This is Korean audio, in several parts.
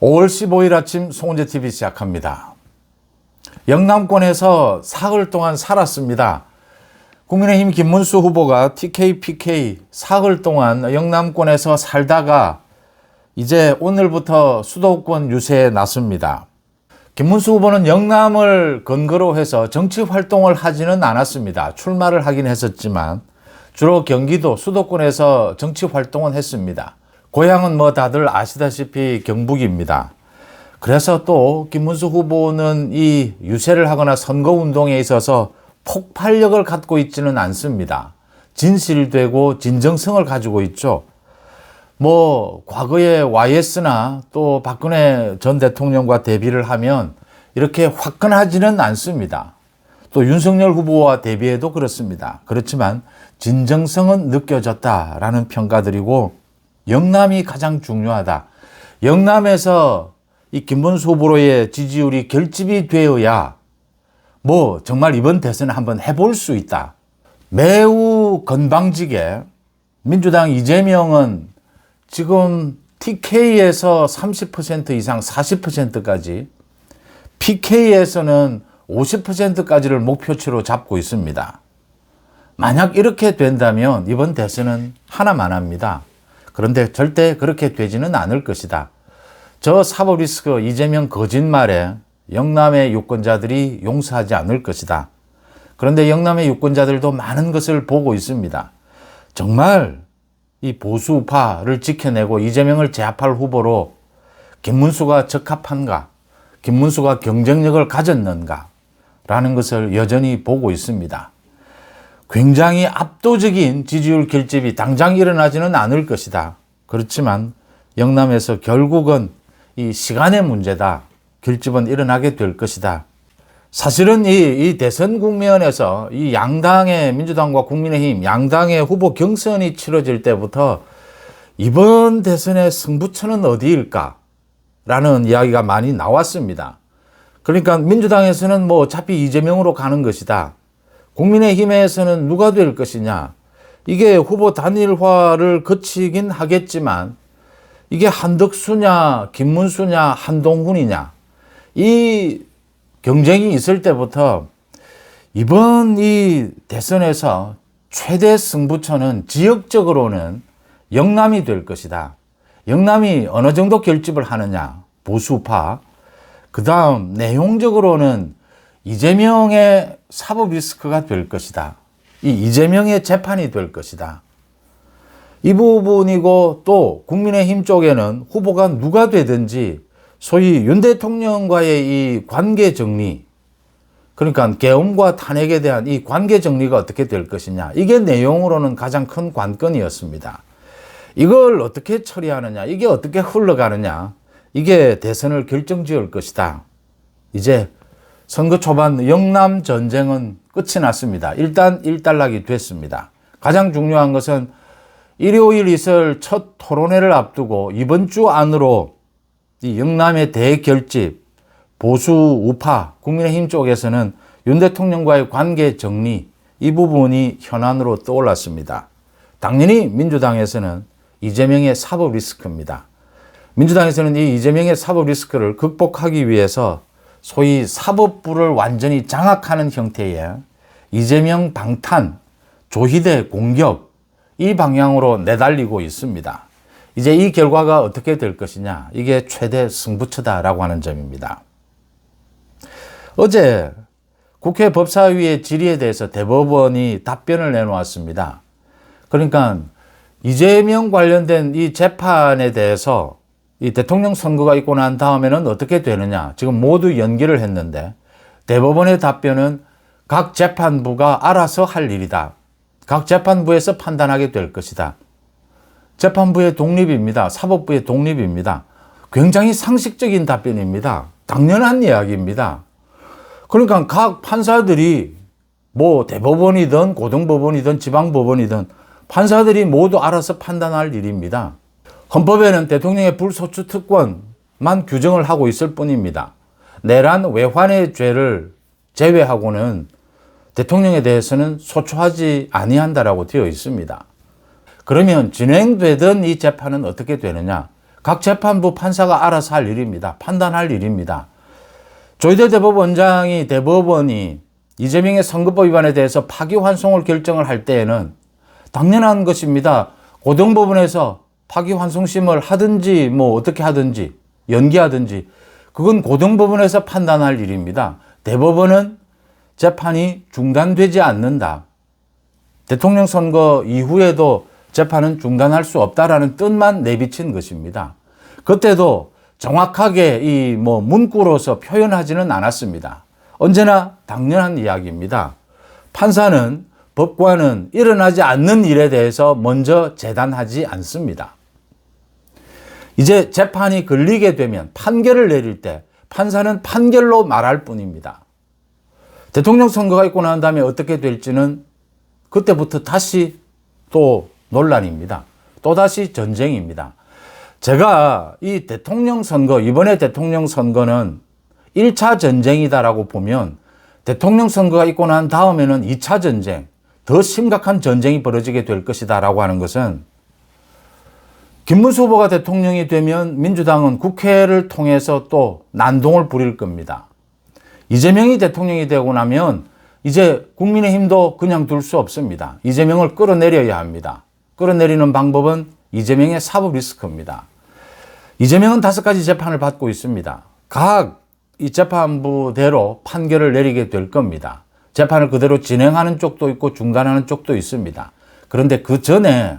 5월 15일 아침 송은재 TV 시작합니다. 영남권에서 사흘 동안 살았습니다. 국민의힘 김문수 후보가 TKPK 사흘 동안 영남권에서 살다가 이제 오늘부터 수도권 유세에 나섭니다. 김문수 후보는 영남을 근거로 해서 정치 활동을 하지는 않았습니다. 출마를 하긴 했었지만 주로 경기도 수도권에서 정치 활동은 했습니다. 고향은 뭐 다들 아시다시피 경북입니다. 그래서 또 김문수 후보는 이 유세를 하거나 선거 운동에 있어서 폭발력을 갖고 있지는 않습니다. 진실되고 진정성을 가지고 있죠. 뭐 과거에 YS나 또 박근혜 전 대통령과 대비를 하면 이렇게 화끈하지는 않습니다. 또 윤석열 후보와 대비해도 그렇습니다. 그렇지만 진정성은 느껴졌다라는 평가들이고 영남이 가장 중요하다. 영남에서 이 김문수 후보로의 지지율이 결집이 되어야 뭐 정말 이번 대선을 한번 해볼 수 있다. 매우 건방지게 민주당 이재명은 지금 TK에서 30% 이상 40%까지 PK에서는 50%까지를 목표치로 잡고 있습니다. 만약 이렇게 된다면 이번 대선은 하나만 합니다. 그런데 절대 그렇게 되지는 않을 것이다. 저 사법 리스크 이재명 거짓말에 영남의 유권자들이 용서하지 않을 것이다. 그런데 영남의 유권자들도 많은 것을 보고 있습니다. 정말 이 보수파를 지켜내고 이재명을 제압할 후보로 김문수가 적합한가, 김문수가 경쟁력을 가졌는가, 라는 것을 여전히 보고 있습니다. 굉장히 압도적인 지지율 결집이 당장 일어나지는 않을 것이다. 그렇지만 영남에서 결국은 이 시간의 문제다. 결집은 일어나게 될 것이다. 사실은 이, 이 대선 국면에서 이 양당의 민주당과 국민의힘 양당의 후보 경선이 치러질 때부터 이번 대선의 승부처는 어디일까? 라는 이야기가 많이 나왔습니다. 그러니까 민주당에서는 뭐 어차피 이재명으로 가는 것이다. 국민의힘에서는 누가 될 것이냐. 이게 후보 단일화를 거치긴 하겠지만 이게 한덕수냐, 김문수냐, 한동훈이냐. 이 경쟁이 있을 때부터 이번 이 대선에서 최대 승부처는 지역적으로는 영남이 될 것이다. 영남이 어느 정도 결집을 하느냐. 보수파. 그 다음 내용적으로는 이재명의 사법 리스크가 될 것이다. 이 이재명의 재판이 될 것이다. 이 부분이고 또 국민의힘 쪽에는 후보가 누가 되든지 소위 윤 대통령과의 이 관계 정리, 그러니까 계엄과 탄핵에 대한 이 관계 정리가 어떻게 될 것이냐. 이게 내용으로는 가장 큰 관건이었습니다. 이걸 어떻게 처리하느냐, 이게 어떻게 흘러가느냐, 이게 대선을 결정 지을 것이다. 이제 선거 초반 영남 전쟁은 끝이 났습니다. 일단 일단락이 됐습니다. 가장 중요한 것은 일요일 있을 첫 토론회를 앞두고 이번 주 안으로 이 영남의 대결집, 보수 우파, 국민의힘 쪽에서는 윤 대통령과의 관계 정리, 이 부분이 현안으로 떠올랐습니다. 당연히 민주당에서는 이재명의 사법 리스크입니다. 민주당에서는 이 이재명의 사법 리스크를 극복하기 위해서 소위 사법부를 완전히 장악하는 형태의 이재명 방탄, 조희대 공격 이 방향으로 내달리고 있습니다. 이제 이 결과가 어떻게 될 것이냐 이게 최대 승부처다라고 하는 점입니다. 어제 국회 법사위의 질의에 대해서 대법원이 답변을 내놓았습니다. 그러니까 이재명 관련된 이 재판에 대해서 이 대통령 선거가 있고 난 다음에는 어떻게 되느냐. 지금 모두 연기를 했는데 대법원의 답변은 각 재판부가 알아서 할 일이다. 각 재판부에서 판단하게 될 것이다. 재판부의 독립입니다. 사법부의 독립입니다. 굉장히 상식적인 답변입니다. 당연한 이야기입니다. 그러니까 각 판사들이 뭐 대법원이든 고등법원이든 지방법원이든 판사들이 모두 알아서 판단할 일입니다. 헌법에는 대통령의 불소추 특권만 규정을 하고 있을 뿐입니다. 내란 외환의 죄를 제외하고는 대통령에 대해서는 소추하지 아니한다라고 되어 있습니다. 그러면 진행되던 이 재판은 어떻게 되느냐? 각 재판부 판사가 알아서 할 일입니다. 판단할 일입니다. 조희대 대법원장이 대법원이 이재명의 선거법 위반에 대해서 파기환송을 결정을 할 때에는 당연한 것입니다. 고등법원에서 파기환송심을 하든지 뭐 어떻게 하든지 연기하든지 그건 고등법원에서 판단할 일입니다. 대법원은 재판이 중단되지 않는다. 대통령 선거 이후에도 재판은 중단할 수 없다라는 뜻만 내비친 것입니다. 그때도 정확하게 이 뭐 문구로서 표현하지는 않았습니다. 언제나 당연한 이야기입니다. 판사는 법관은 일어나지 않는 일에 대해서 먼저 재단하지 않습니다. 이제 재판이 걸리게 되면 판결을 내릴 때 판사는 판결로 말할 뿐입니다. 대통령 선거가 있고 난 다음에 어떻게 될지는 그때부터 다시 또 논란입니다. 또다시 전쟁입니다. 제가 이 대통령 선거, 이번에 대통령 선거는 1차 전쟁이다라고 보면 대통령 선거가 있고 난 다음에는 2차 전쟁, 더 심각한 전쟁이 벌어지게 될 것이다라고 하는 것은 김문수 후보가 대통령이 되면 민주당은 국회를 통해서 또 난동을 부릴 겁니다. 이재명이 대통령이 되고 나면 이제 국민의힘도 그냥 둘 수 없습니다. 이재명을 끌어내려야 합니다. 끌어내리는 방법은 이재명의 사법 리스크입니다. 이재명은 다섯 가지 재판을 받고 있습니다. 각 이 재판부대로 판결을 내리게 될 겁니다. 재판을 그대로 진행하는 쪽도 있고 중단하는 쪽도 있습니다. 그런데 그 전에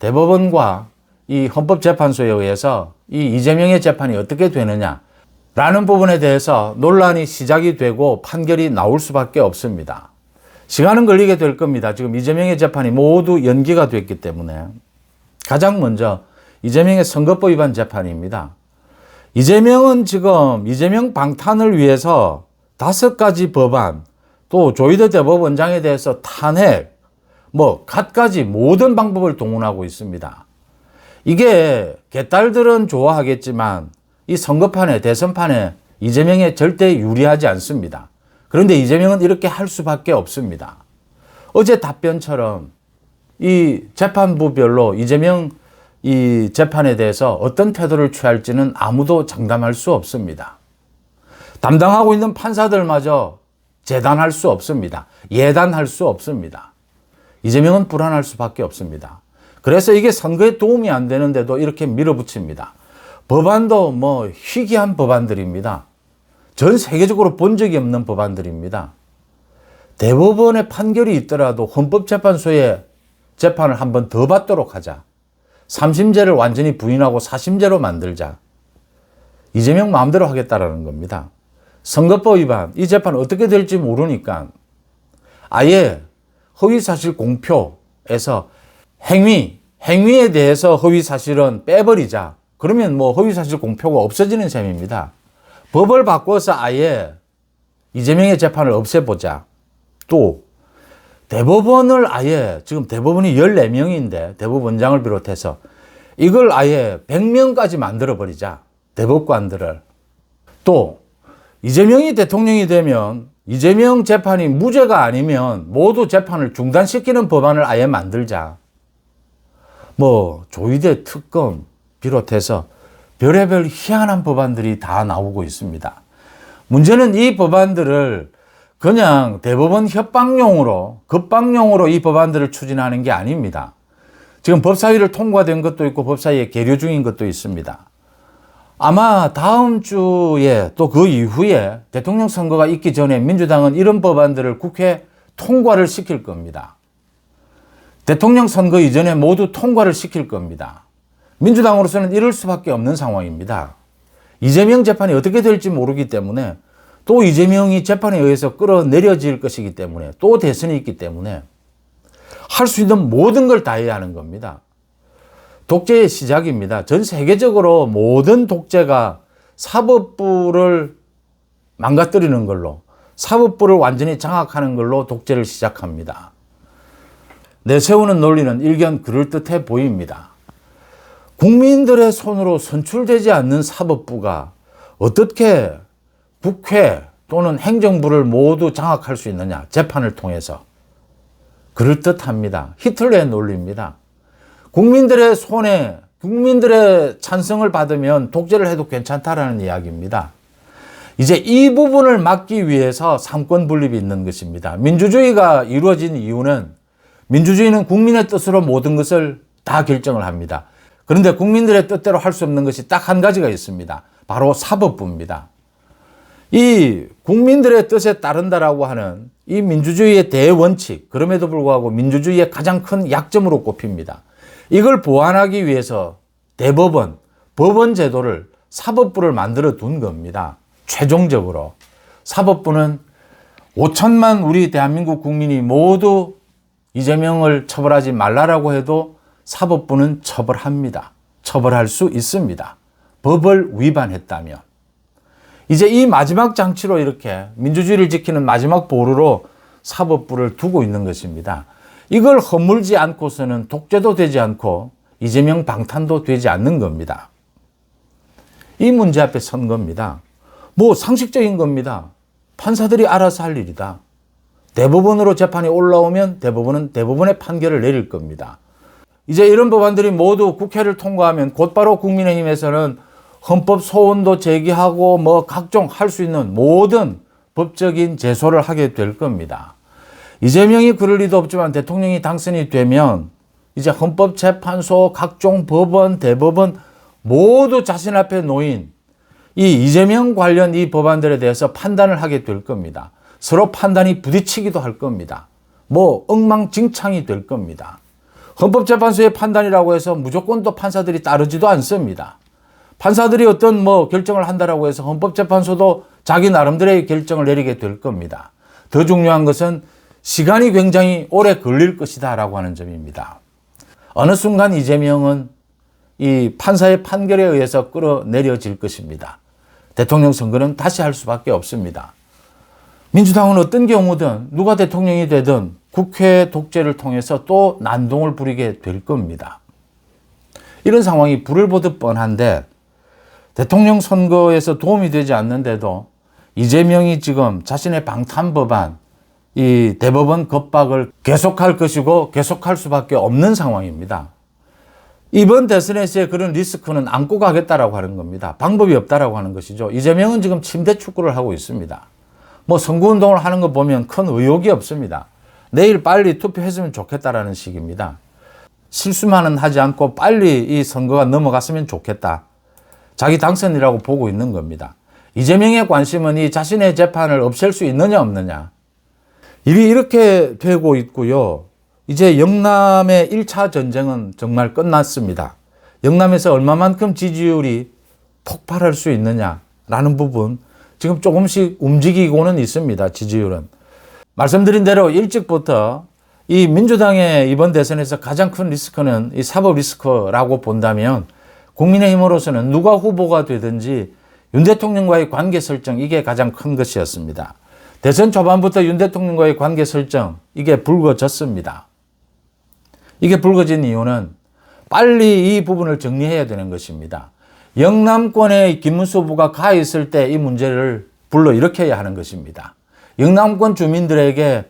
대법원과 이 헌법재판소에 의해서 이 이재명의 재판이 어떻게 되느냐 라는 부분에 대해서 논란이 시작이 되고 판결이 나올 수밖에 없습니다. 시간은 걸리게 될 겁니다. 지금 이재명의 재판이 모두 연기가 됐기 때문에 가장 먼저 이재명의 선거법 위반 재판입니다. 이재명은 지금 이재명 방탄을 위해서 다섯 가지 법안 또 조희대 대법원장에 대해서 탄핵 뭐 갖가지 모든 방법을 동원하고 있습니다. 이게 개딸들은 좋아하겠지만 이 선거판에 대선판에 이재명에 절대 유리하지 않습니다. 그런데 이재명은 이렇게 할 수밖에 없습니다. 어제 답변처럼 이 재판부별로 이재명 이 재판에 대해서 어떤 태도를 취할지는 아무도 장담할 수 없습니다. 담당하고 있는 판사들마저 재단할 수 없습니다. 예단할 수 없습니다. 이재명은 불안할 수밖에 없습니다. 그래서 이게 선거에 도움이 안 되는데도 이렇게 밀어붙입니다. 법안도 뭐 희귀한 법안들입니다. 전 세계적으로 본 적이 없는 법안들입니다. 대법원의 판결이 있더라도 헌법재판소에 재판을 한 번 더 받도록 하자. 3심제를 완전히 부인하고 4심제로 만들자. 이재명 마음대로 하겠다라는 겁니다. 선거법 위반, 이 재판 어떻게 될지 모르니까 아예 허위사실 공표에서 행위, 행위에 대해서 허위 사실은 빼버리자. 그러면 뭐 허위 사실 공표가 없어지는 셈입니다. 법을 바꿔서 아예 이재명의 재판을 없애보자. 또 대법원을 아예 지금 대법원이 14명인데 대법원장을 비롯해서 이걸 아예 100명까지 만들어 버리자. 대법관들을. 또 이재명이 대통령이 되면 이재명 재판이 무죄가 아니면 모두 재판을 중단시키는 법안을 아예 만들자. 뭐 조희대 특검 비롯해서 별의별 희한한 법안들이 다 나오고 있습니다. 문제는 이 법안들을 그냥 대법원 협박용으로, 급박용으로 이 법안들을 추진하는 게 아닙니다. 지금 법사위를 통과된 것도 있고 법사위에 계류 중인 것도 있습니다. 아마 다음 주에 또 그 이후에 대통령 선거가 있기 전에 민주당은 이런 법안들을 국회 통과를 시킬 겁니다. 대통령 선거 이전에 모두 통과를 시킬 겁니다. 민주당으로서는 이럴 수밖에 없는 상황입니다. 이재명 재판이 어떻게 될지 모르기 때문에 또 이재명이 재판에 의해서 끌어내려질 것이기 때문에 또 대선이 있기 때문에 할 수 있는 모든 걸 다 해야 하는 겁니다. 독재의 시작입니다. 전 세계적으로 모든 독재가 사법부를 망가뜨리는 걸로 사법부를 완전히 장악하는 걸로 독재를 시작합니다. 내세우는 논리는 일견 그럴듯해 보입니다. 국민들의 손으로 선출되지 않는 사법부가 어떻게 국회 또는 행정부를 모두 장악할 수 있느냐? 재판을 통해서. 그럴듯합니다. 히틀러의 논리입니다. 국민들의 손에 국민들의 찬성을 받으면 독재를 해도 괜찮다라는 이야기입니다. 이제 이 부분을 막기 위해서 삼권 분립이 있는 것입니다. 민주주의가 이루어진 이유는 민주주의는 국민의 뜻으로 모든 것을 다 결정을 합니다. 그런데 국민들의 뜻대로 할 수 없는 것이 딱 한 가지가 있습니다. 바로 사법부입니다. 이 국민들의 뜻에 따른다라고 하는 이 민주주의의 대원칙, 그럼에도 불구하고 민주주의의 가장 큰 약점으로 꼽힙니다. 이걸 보완하기 위해서 대법원, 법원 제도를 사법부를 만들어 둔 겁니다. 최종적으로. 사법부는 5천만 우리 대한민국 국민이 모두 이재명을 처벌하지 말라라고 해도 사법부는 처벌합니다. 처벌할 수 있습니다. 법을 위반했다면. 이제 이 마지막 장치로 이렇게 민주주의를 지키는 마지막 보루로 사법부를 두고 있는 것입니다. 이걸 허물지 않고서는 독재도 되지 않고 이재명 방탄도 되지 않는 겁니다. 이 문제 앞에 선 겁니다. 뭐 상식적인 겁니다. 판사들이 알아서 할 일이다. 대법원으로 재판이 올라오면 대법원은 대법원의 판결을 내릴 겁니다. 이제 이런 법안들이 모두 국회를 통과하면 곧바로 국민의힘에서는 헌법 소원도 제기하고 뭐 각종 할 수 있는 모든 법적인 제소를 하게 될 겁니다. 이재명이 그럴 리도 없지만 대통령이 당선이 되면 이제 헌법재판소, 각종 법원, 대법원 모두 자신 앞에 놓인 이 이재명 관련 이 법안들에 대해서 판단을 하게 될 겁니다. 서로 판단이 부딪히기도 할 겁니다. 뭐 엉망진창이 될 겁니다. 헌법재판소의 판단이라고 해서 무조건 또 판사들이 따르지도 않습니다. 판사들이 어떤 뭐 결정을 한다라고 해서 헌법재판소도 자기 나름대로의 결정을 내리게 될 겁니다. 더 중요한 것은 시간이 굉장히 오래 걸릴 것이다 라고 하는 점입니다. 어느 순간 이재명은 이 판사의 판결에 의해서 끌어내려질 것입니다. 대통령 선거는 다시 할 수밖에 없습니다. 민주당은 어떤 경우든 누가 대통령이 되든 국회 독재를 통해서 또 난동을 부리게 될 겁니다. 이런 상황이 불을 보듯 뻔한데 대통령 선거에서 도움이 되지 않는데도 이재명이 지금 자신의 방탄 법안, 이 대법원 겁박을 계속할 것이고 계속할 수밖에 없는 상황입니다. 이번 대선에서의 그런 리스크는 안고 가겠다라고 하는 겁니다. 방법이 없다라고 하는 것이죠. 이재명은 지금 침대 축구를 하고 있습니다. 뭐 선거운동을 하는 거 보면 큰 의욕이 없습니다. 내일 빨리 투표했으면 좋겠다라는 식입니다. 실수만은 하지 않고 빨리 이 선거가 넘어갔으면 좋겠다. 자기 당선이라고 보고 있는 겁니다. 이재명의 관심은 이 자신의 재판을 없앨 수 있느냐 없느냐. 일이 이렇게 되고 있고요. 이제 영남의 1차 전쟁은 정말 끝났습니다. 영남에서 얼마만큼 지지율이 폭발할 수 있느냐라는 부분 지금 조금씩 움직이고는 있습니다. 지지율은. 말씀드린 대로 일찍부터 이 민주당의 이번 대선에서 가장 큰 리스크는 이 사법 리스크라고 본다면 국민의힘으로서는 누가 후보가 되든지 윤 대통령과의 관계 설정 이게 가장 큰 것이었습니다. 대선 초반부터 윤 대통령과의 관계 설정 이게 불거졌습니다. 이게 불거진 이유는 빨리 이 부분을 정리해야 되는 것입니다. 영남권에 김문수 후보가 가 있을 때 이 문제를 불러 일으켜야 하는 것입니다. 영남권 주민들에게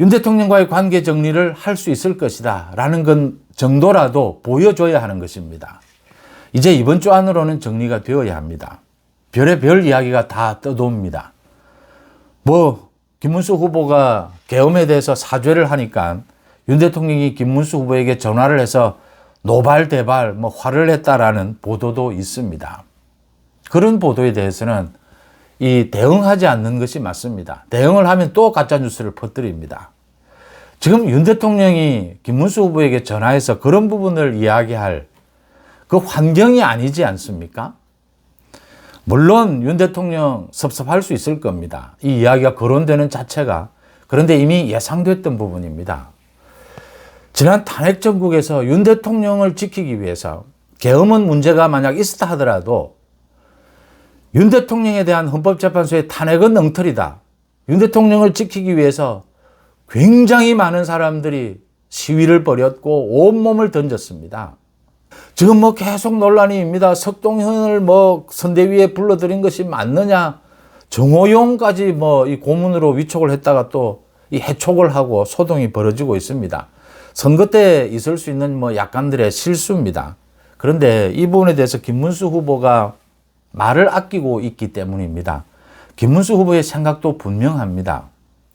윤 대통령과의 관계 정리를 할 수 있을 것이다. 라는 건 정도라도 보여줘야 하는 것입니다. 이제 이번 주 안으로는 정리가 되어야 합니다. 별의 별 이야기가 다 떠도옵니다. 뭐, 김문수 후보가 계엄에 대해서 사죄를 하니까 윤 대통령이 김문수 후보에게 전화를 해서 노발대발 뭐 화를 냈다라는 보도도 있습니다. 그런 보도에 대해서는 이 대응하지 않는 것이 맞습니다. 대응을 하면 또 가짜 뉴스를 퍼뜨립니다. 지금 윤 대통령이 김문수 후보에게 전화해서 그런 부분을 이야기할 그 환경이 아니지 않습니까? 물론 윤 대통령 섭섭할 수 있을 겁니다. 이 이야기가 거론되는 자체가 그런데 이미 예상됐던 부분입니다. 지난 탄핵 정국에서 윤 대통령을 지키기 위해서 계엄은 문제가 만약 있었다 하더라도 윤 대통령에 대한 헌법재판소의 탄핵은 엉터리다. 윤 대통령을 지키기 위해서 굉장히 많은 사람들이 시위를 벌였고 온몸을 던졌습니다. 지금 뭐 계속 논란입니다. 석동현을 뭐 선대위에 불러들인 것이 맞느냐. 정호용까지 뭐 이 고문으로 위촉을 했다가 또 이 해촉을 하고 소동이 벌어지고 있습니다. 선거 때 있을 수 있는 뭐 약간들의 실수입니다. 그런데 이 부분에 대해서 김문수 후보가 말을 아끼고 있기 때문입니다. 김문수 후보의 생각도 분명합니다.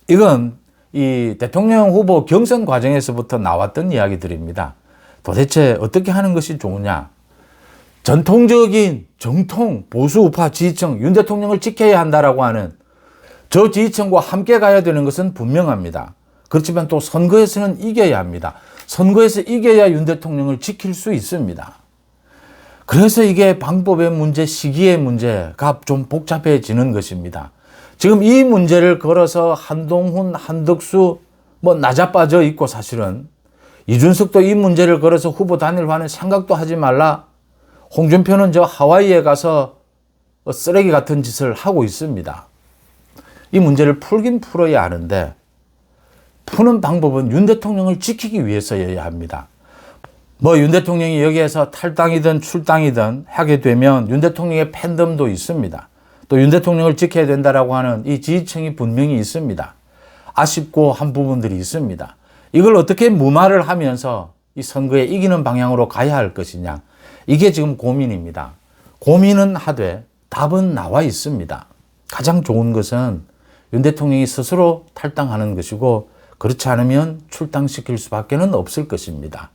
이건 이 대통령 후보 경선 과정에서부터 나왔던 이야기들입니다. 도대체 어떻게 하는 것이 좋으냐? 전통적인 정통 보수 우파 지지층 윤 대통령을 지켜야 한다라고 하는 저 지지층과 함께 가야 되는 것은 분명합니다. 그렇지만 또 선거에서는 이겨야 합니다. 선거에서 이겨야 윤 대통령을 지킬 수 있습니다. 그래서 이게 방법의 문제, 시기의 문제가 좀 복잡해지는 것입니다. 지금 이 문제를 걸어서 한동훈, 한덕수 뭐 나자빠져 있고 사실은 이준석도 이 문제를 걸어서 후보 단일화는 생각도 하지 말라. 홍준표는 저 하와이에 가서 쓰레기 같은 짓을 하고 있습니다. 이 문제를 풀긴 풀어야 하는데 푸는 방법은 윤 대통령을 지키기 위해서여야 합니다. 뭐 윤 대통령이 여기에서 탈당이든 출당이든 하게 되면 윤 대통령의 팬덤도 있습니다. 또 윤 대통령을 지켜야 된다라고 하는 이 지지층이 분명히 있습니다. 아쉽고 한 부분들이 있습니다. 이걸 어떻게 무마를 하면서 이 선거에 이기는 방향으로 가야 할 것이냐. 이게 지금 고민입니다. 고민은 하되 답은 나와 있습니다. 가장 좋은 것은 윤 대통령이 스스로 탈당하는 것이고 그렇지 않으면 출당시킬 수밖에는 없을 것입니다.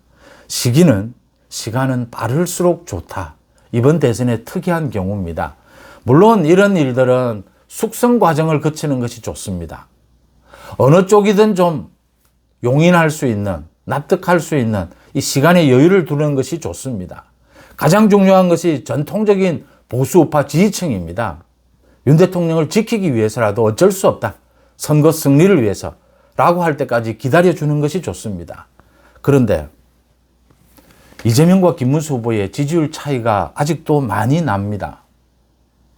시기는 시간은 빠를수록 좋다. 이번 대선의 특이한 경우입니다. 물론 이런 일들은 숙성 과정을 거치는 것이 좋습니다. 어느 쪽이든 좀 용인할 수 있는, 납득할 수 있는 이 시간의 여유를 두는 것이 좋습니다. 가장 중요한 것이 전통적인 보수 우파 지지층입니다. 윤 대통령을 지키기 위해서라도 어쩔 수 없다. 선거 승리를 위해서. 라고 할 때까지 기다려주는 것이 좋습니다. 그런데 이재명과 김문수 후보의 지지율 차이가 아직도 많이 납니다.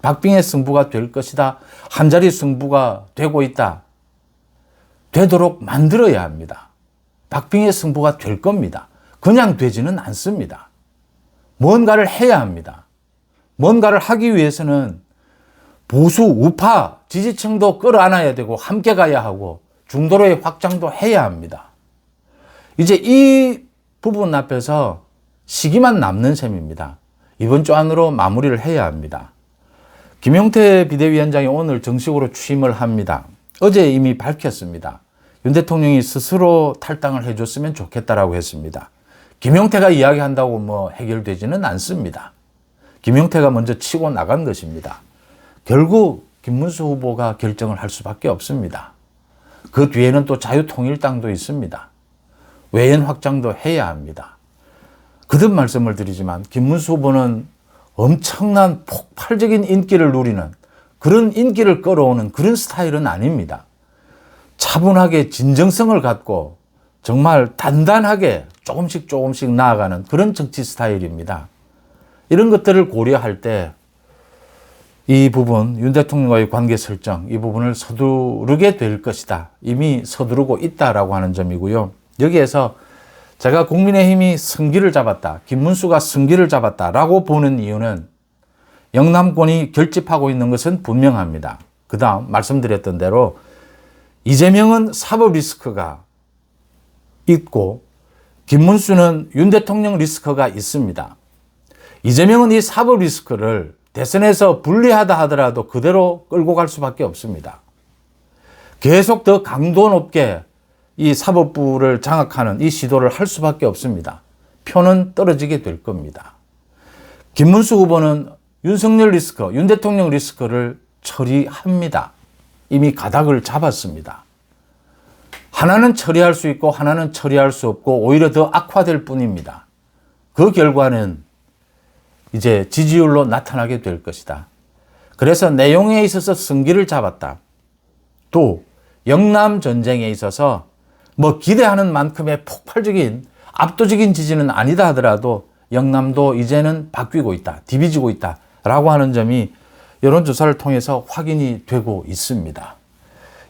박빙의 승부가 될 것이다. 한 자리 승부가 되고 있다. 되도록 만들어야 합니다. 박빙의 승부가 될 겁니다. 그냥 되지는 않습니다. 뭔가를 해야 합니다. 뭔가를 하기 위해서는 보수 우파 지지층도 끌어안아야 되고 함께 가야 하고 중도로의 확장도 해야 합니다. 이제 이 부분 앞에서 시기만 남는 셈입니다. 이번 주 안으로 마무리를 해야 합니다. 김용태 비대위원장이 오늘 정식으로 취임을 합니다. 어제 이미 밝혔습니다. 윤 대통령이 스스로 탈당을 해줬으면 좋겠다라고 했습니다. 김용태가 이야기한다고 뭐 해결되지는 않습니다. 김용태가 먼저 치고 나간 것입니다. 결국 김문수 후보가 결정을 할 수밖에 없습니다. 그 뒤에는 또 자유통일당도 있습니다. 외연 확장도 해야 합니다. 거듭 말씀을 드리지만 김문수 후보는 엄청난 폭발적인 인기를 누리는 그런 인기를 끌어오는 그런 스타일은 아닙니다. 차분하게 진정성을 갖고 정말 단단하게 조금씩 조금씩 나아가는 그런 정치 스타일입니다. 이런 것들을 고려할 때 이 부분, 윤 대통령과의 관계 설정, 이 부분을 서두르게 될 것이다. 이미 서두르고 있다라고 하는 점이고요. 여기에서 제가 국민의힘이 승기를 잡았다. 김문수가 승기를 잡았다라고 보는 이유는 영남권이 결집하고 있는 것은 분명합니다. 그 다음 말씀드렸던 대로 이재명은 사법 리스크가 있고 김문수는 윤 대통령 리스크가 있습니다. 이재명은 이 사법 리스크를 대선에서 불리하다 하더라도 그대로 끌고 갈 수밖에 없습니다. 계속 더 강도 높게 이 사법부를 장악하는 이 시도를 할 수밖에 없습니다. 표는 떨어지게 될 겁니다. 김문수 후보는 윤석열 리스크, 윤 대통령 리스크를 처리합니다. 이미 가닥을 잡았습니다. 하나는 처리할 수 있고 하나는 처리할 수 없고 오히려 더 악화될 뿐입니다. 그 결과는 이제 지지율로 나타나게 될 것이다. 그래서 내용에 있어서 승기를 잡았다. 또 영남 전쟁에 있어서 뭐 기대하는 만큼의 폭발적인 압도적인 지지는 아니다 하더라도 영남도 이제는 바뀌고 있다. 디비지고 있다. 라고 하는 점이 여론조사를 통해서 확인이 되고 있습니다.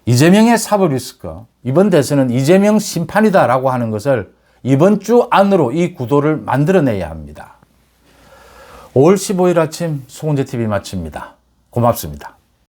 이재명의 사법 리스크, 이번 대선은 이재명 심판이다라고 하는 것을 이번 주 안으로 이 구도를 만들어내야 합니다. 5월 15일 아침 송은재 TV 마칩니다. 고맙습니다.